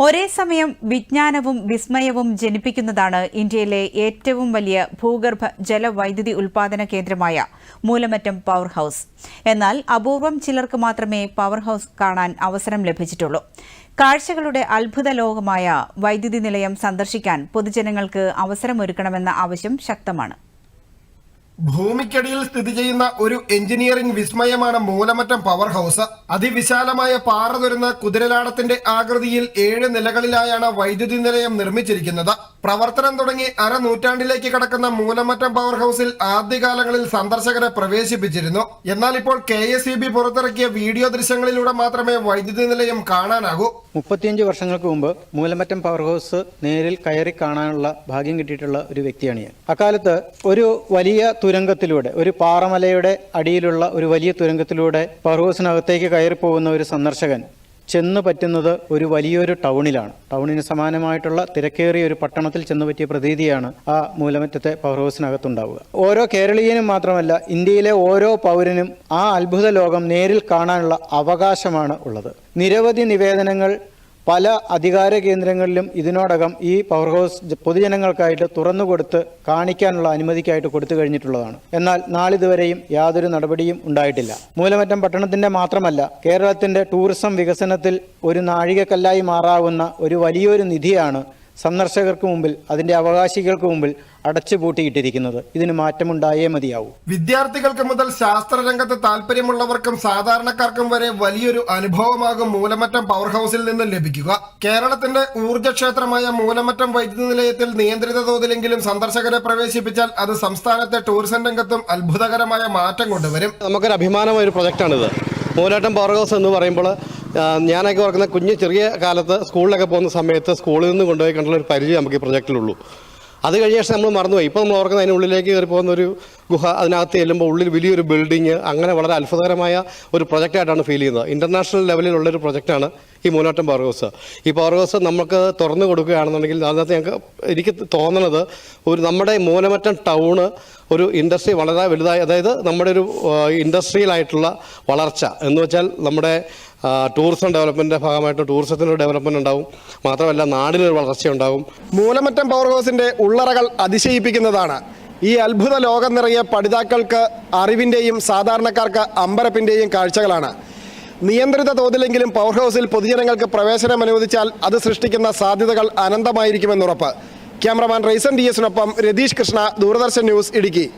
ഒരേ സമയം വിജ്ഞാനവും വിസ്മയവും ജനിപ്പിക്കുന്നതാണ് ഇന്ത്യയിലെ ഏറ്റവും വലിയ ഭൂഗർഭ ജലവൈദ്യുതി ഉൽപാദന കേന്ദ്രമായ മൂലമറ്റം പവർ ഹൌസ് എന്നാൽ അപൂർവം ചിലർക്ക് മാത്രമേ പവർ ഹൌസ് കാണാൻ അവസരം ലഭിച്ചിട്ടുള്ളൂ. കാഴ്ചകളുടെ അത്ഭുത ലോകമായ വൈദ്യുതി നിലയം സന്ദർശിക്കാൻ പൊതുജനങ്ങൾക്ക് അവസരമൊരുക്കണമെന്ന ആവശ്യം ശക്തമാണ്. ഭൂമിക്കടിയിൽ സ്ഥിതി ചെയ്യുന്ന ഒരു എഞ്ചിനീയറിംഗ് വിസ്മയമാണ് മൂലമറ്റം പവർ ഹൗസ്. അതിവിശാലമായ പാറ തുരുന്ന കുതിരലാടത്തിന്റെ ആകൃതിയിൽ ഏഴ് നിലകളിലായാണ് വൈദ്യുതി നിലയം നിർമ്മിച്ചിരിക്കുന്നത്. പ്രവർത്തനം തുടങ്ങി അരനൂറ്റാണ്ടിലേക്ക് കടക്കുന്ന മൂലമറ്റം പവർ ഹൗസിൽ ആദ്യകാലങ്ങളിൽ സന്ദർശകരെ പ്രവേശിപ്പിച്ചിരുന്നു. എന്നാൽ ഇപ്പോൾ കെ എസ് പുറത്തിറക്കിയ വീഡിയോ ദൃശ്യങ്ങളിലൂടെ മാത്രമേ വൈദ്യുതി നിലയം കാണാനാകൂ. മുപ്പത്തിയഞ്ച് വർഷങ്ങൾക്ക് മുമ്പ് മൂലമറ്റം പവർ ഹൗസ് നേരിൽ കയറി കാണാനുള്ള ഭാഗ്യം കിട്ടിയിട്ടുള്ള ഒരു വ്യക്തിയാണ് ഞാൻ. അക്കാലത്ത് ഒരു വലിയ തുരങ്കത്തിലൂടെ ഒരു പാറമലയുടെ അടിയിലുള്ള ഒരു വലിയ തുരങ്കത്തിലൂടെ പർവസിനകത്തേക്ക് കയറിപ്പോകുന്ന കയറി പോകുന്ന ഒരു സന്ദർശകൻ ചെന്ന് പറ്റുന്നത് ഒരു വലിയൊരു ടൗണിലാണ്. ടൗണിന് സമാനമായിട്ടുള്ള തിരക്കേറിയ ഒരു പട്ടണത്തിൽ ചെന്ന് പറ്റിയ പ്രതീതിയാണ് ആ മൂലമറ്റത്തെ പവർ ഹൗസിനകത്തുണ്ടാവുക ഓരോ കേരളീയനും മാത്രമല്ല ഇന്ത്യയിലെ ഓരോ പൗരനും ആ അത്ഭുത ലോകം നേരിൽ കാണാനുള്ള അവകാശമാണ് ഉള്ളത്. നിരവധി നിവേദനങ്ങൾ പല അധികാര കേന്ദ്രങ്ങളിലും ഇതിനോടകം ഈ പവർ ഹൗസ് പൊതുജനങ്ങൾക്കായിട്ട് തുറന്നുകൊടുത്ത് കാണിക്കാനുള്ള അനുമതിക്കായിട്ട് കൊടുത്തു കഴിഞ്ഞിട്ടുള്ളതാണ്. എന്നാൽ നാളിതുവരെയും യാതൊരു നടപടിയും ഉണ്ടായിട്ടില്ല. മൂലമറ്റം പട്ടണത്തിന്റെ മാത്രമല്ല കേരളത്തിന്റെ ടൂറിസം വികസനത്തിൽ ഒരു നാഴികക്കല്ലായി മാറാവുന്ന ഒരു വലിയൊരു നിധിയാണ് സന്ദർശകർക്ക് മുമ്പിൽ അതിന്റെ അവകാശികൾക്ക് മുമ്പിൽ അടച്ചുപൂട്ടിയിട്ടിരിക്കുന്നത്. ഇതിന് മാറ്റമുണ്ടായേ മതിയാവൂ. വിദ്യാർത്ഥികൾക്ക് മുതൽ ശാസ്ത്രരംഗത്ത് താല്പര്യമുള്ളവർക്കും സാധാരണക്കാർക്കും വരെ വലിയൊരു അനുഭവമാകും മൂലമറ്റം പവർ ഹൗസിൽ നിന്ന് ലഭിക്കുക. കേരളത്തിന്റെ ഊർജക്ഷേത്രമായ മൂലമറ്റം വൈദ്യുതി നിലയത്തിൽ നിയന്ത്രിത തോതിലെങ്കിലും സന്ദർശകരെ പ്രവേശിപ്പിച്ചാൽ അത് സംസ്ഥാനത്തെ ടൂറിസം രംഗത്തും അത്ഭുതകരമായ മാറ്റം കൊണ്ടുവരും. നമുക്കൊരു അഭിമാനമായ ഒരു പ്രൊജക്റ്റാണിത് മൂലമറ്റം പവർ ഹൗസ് എന്ന് പറയുമ്പോൾ ഞാനൊക്കെ ഓർക്കുന്ന കുഞ്ഞ് ചെറിയ കാലത്ത് സ്കൂളിലൊക്കെ പോകുന്ന സമയത്ത് സ്കൂളിൽ നിന്ന് കൊണ്ടുപോയി കണ്ടുള്ള ഒരു പരിചയം നമുക്ക് ഈ പ്രൊജക്റ്റിലുള്ളൂ. അത് കഴിഞ്ഞ ശേഷം നമ്മൾ മറന്നുപോയി. ഇപ്പോൾ നമ്മൾ ഓർക്കുന്ന അതിനുള്ളിലേക്ക് കയറി പോകുന്ന ഒരു ഗുഹ അതിനകത്ത് ചെല്ലുമ്പോൾ ഉള്ളിൽ വലിയൊരു ബിൽഡിങ് അങ്ങനെ വളരെ അത്ഭുതകരമായ ഒരു പ്രൊജക്റ്റായിട്ടാണ് ഫീൽ ചെയ്യുന്നത്. ഇന്റർനാഷണൽ ലെവലിലുള്ള ഒരു പ്രൊജക്റ്റാണ് ഈ മൂന്നാട്ടം പവർ ഹൗസ് ഈ പവർ ഹൗസ് നമുക്ക് തുറന്നു കൊടുക്കുകയാണെന്നുണ്ടെങ്കിൽ അതിനകത്ത് ഞങ്ങൾക്ക് എനിക്ക് തോന്നണത് ഒരു നമ്മുടെ മൂലമറ്റം ടൗണ് ഒരു ഇൻഡസ്ട്രി വളരെ വലുതായി അതായത് നമ്മുടെ ഒരു ഇൻഡസ്ട്രിയലായിട്ടുള്ള വളർച്ച. എന്ന് വെച്ചാൽ നമ്മുടെ ടൂറിസം ഡെവലപ്മെന്റിന്റെ ഭാഗമായിട്ട് ടൂറിസത്തിന്റെ ഡെവലപ്മെന്റ് ഉണ്ടാവും. മാത്രമല്ല നാടിനൊരു വളർച്ച ഉണ്ടാവും. മൂലമറ്റം പവർ ഹൗസിന്റെ ഉള്ളറകൾ അതിശയിപ്പിക്കുന്നതാണ്. ഈ അത്ഭുത ലോകം നിറയെ പഠിതാക്കൾക്ക് അറിവിന്റെയും സാധാരണക്കാർക്ക് അമ്പരപ്പിന്റെയും കാഴ്ചകളാണ്. നിയന്ത്രിത തോതിലെങ്കിലും പവർ ഹൗസിൽ പൊതുജനങ്ങൾക്ക് പ്രവേശനം അനുവദിച്ചാൽ അത് സൃഷ്ടിക്കുന്ന സാധ്യതകൾ അനന്തമായിരിക്കുമെന്നുറപ്പ്. ക്യാമറമാൻ റൈസൻ ഡി എസിനൊപ്പം രതീഷ് കൃഷ്ണ ദൂരദർശൻ ന്യൂസ് ഇടുക്കി.